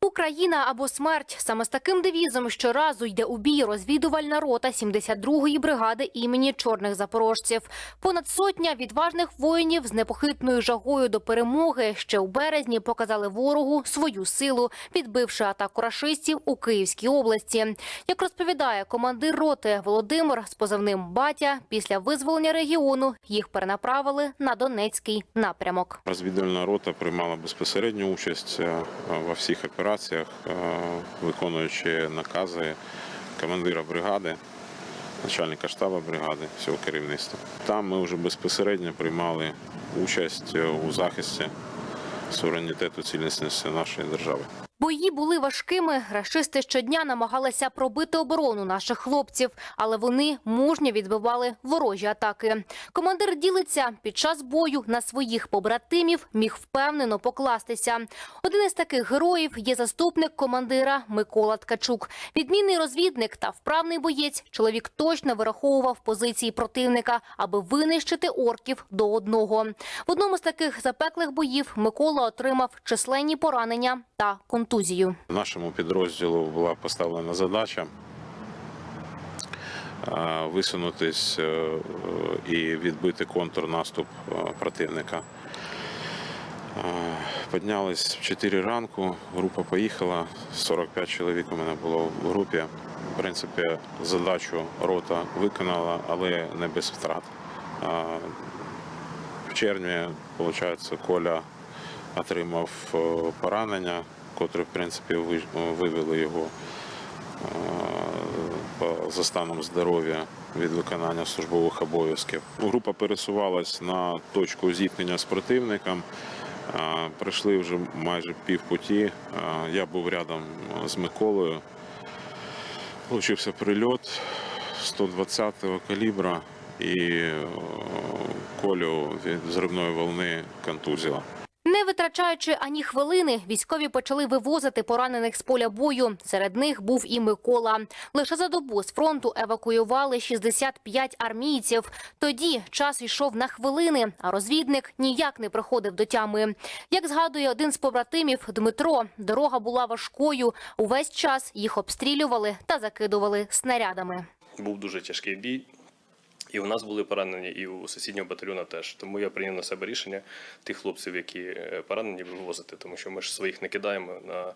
Україна або смерть саме з таким девізом щоразу йде у бій розвідувальна рота 72-ї бригади імені чорних запорожців. Понад сотня відважних воїнів з непохитною жагою до перемоги ще у березні показали ворогу свою силу, відбивши атаку рашистів у Київській області. Як розповідає командир роти Володимир з позивним Батя, після визволення регіону їх перенаправили на Донецький напрямок. Розвідувальна рота приймала безпосередню участь е, во всіх операціях, е, виконуючи накази командира бригади, начальника штабу бригади, всього керівництва. Там ми вже безпосередньо приймали участь у захисті суверенітету цілісності нашої держави. Бої були важкими. Рашисти щодня намагалися пробити оборону наших хлопців, але вони мужньо відбивали ворожі атаки. Командир ділиться під час бою на своїх побратимів міг впевнено покластися. Один із таких героїв є заступник командира Микола Ткачук. Відмінний розвідник та вправний боєць. Чоловік точно вираховував позиції противника, аби винищити орків до одного. В одному з таких запеклих боїв Микола отримав численні поранення та контузію. Нашому підрозділу була поставлена задача е, висунутись е, і відбити контрнаступ е, противника. Піднялись в 4 ранку, група поїхала, 45 чоловік у мене було в групі. В принципі, задачу рота виконала, але не без втрат. В червні, виходить, Коля отримав поранення, котре, в принципі, ви- вивели його е, за станом здоров'я від виконання службових обов'язків. Група пересувалась на точку зіткнення з противником. Е, Пройшли вже майже півпуті. Е, Я був рядом з Миколою. Получився прильот 120-го калібра і Колю від зривної волни контузила. Не витрачаючи ані хвилини, військові почали вивозити поранених з поля бою. Серед них був і Микола. Лише за добу з фронту евакуювали 65 армійців. Тоді час йшов на хвилини, а розвідник ніяк не приходив до тями. Як згадує один з побратимів Дмитро, дорога була важкою. Увесь час їх обстрілювали та закидували снарядами. був дуже тяжкий бій. І у нас були поранені, і у сусіднього батальйона теж. Тому я прийняв на себе рішення тих хлопців, які е, поранені, вивозити, тому що ми ж своїх не кидаємо на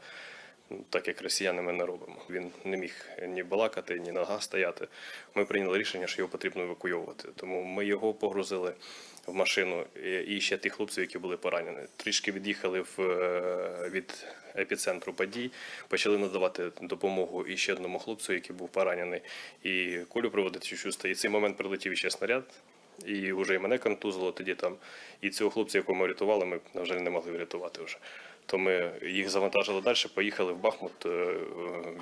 так, як росіяни ми не робимо. Він не міг ні балакати, ні нога стояти. Ми прийняли рішення, що його потрібно евакуйовувати. Тому ми його погрузили в машину і- ще тих хлопців, які були поранені. Трішки від'їхали в, е, від епіцентру подій, почали надавати допомогу і ще одному хлопцю, який був поранений, і колю проводити чувство. І цей момент прилетів ще снаряд. І вже і мене контузило тоді там. І цього хлопця, якого ми врятували, ми, на жаль, не могли врятувати вже. То ми їх завантажили далі, поїхали в Бахмут, е,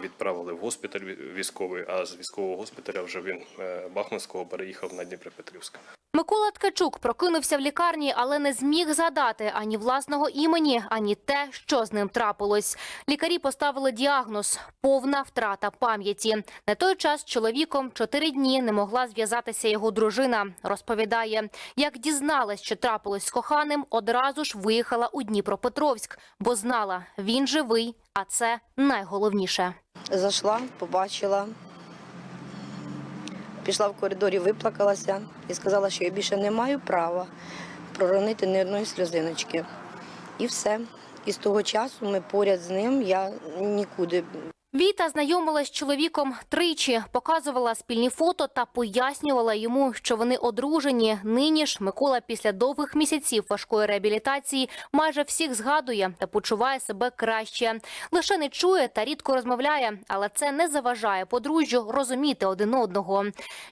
відправили в госпіталь військовий, а з військового госпіталя вже він е, Бахмутського переїхав на Дніпропетрівськ. Микола Ткачук прокинувся в лікарні, але не зміг згадати ані власного імені, ані те, що з ним трапилось. Лікарі поставили діагноз повна втрата пам'яті. На той час чоловіком чотири дні не могла зв'язатися його дружина. Розповідає, як дізналась, що трапилось з коханим, одразу ж виїхала у Дніпропетровськ, бо знала, він живий, а це найголовніше. Зайшла, побачила, пішла в коридорі, виплакалася і сказала, що я більше не маю права проронити ні одної сльозиночки. І все. І з того часу ми поряд з ним, я нікуди Віта знайомилась з чоловіком тричі, показувала спільні фото та пояснювала йому, що вони одружені. Нині ж Микола після довгих місяців важкої реабілітації майже всіх згадує та почуває себе краще. Лише не чує та рідко розмовляє, але це не заважає подружжю розуміти один одного.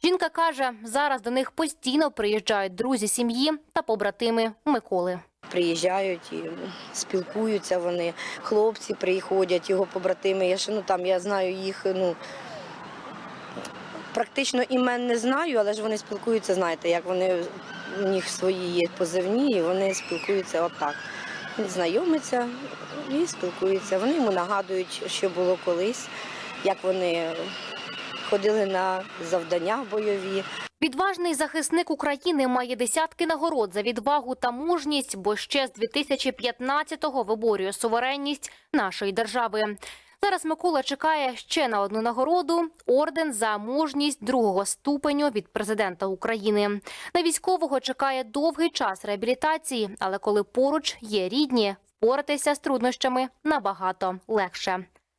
Жінка каже, зараз до них постійно приїжджають друзі сім'ї та побратими Миколи. Приїжджають і спілкуються вони. Хлопці приходять, його побратими. Я ще ну там я знаю їх, ну практично імен не знаю, але ж вони спілкуються, знаєте, як вони у них свої є позивні, і вони спілкуються отак. Знайомиться і спілкуються. Вони йому нагадують, що було колись, як вони ходили на завдання бойові. Відважний захисник України має десятки нагород за відвагу та мужність, бо ще з 2015-го виборює суверенність нашої держави. Зараз Микола чекає ще на одну нагороду орден за мужність другого ступеню від президента України. На військового чекає довгий час реабілітації, але коли поруч є рідні, впоратися з труднощами набагато легше.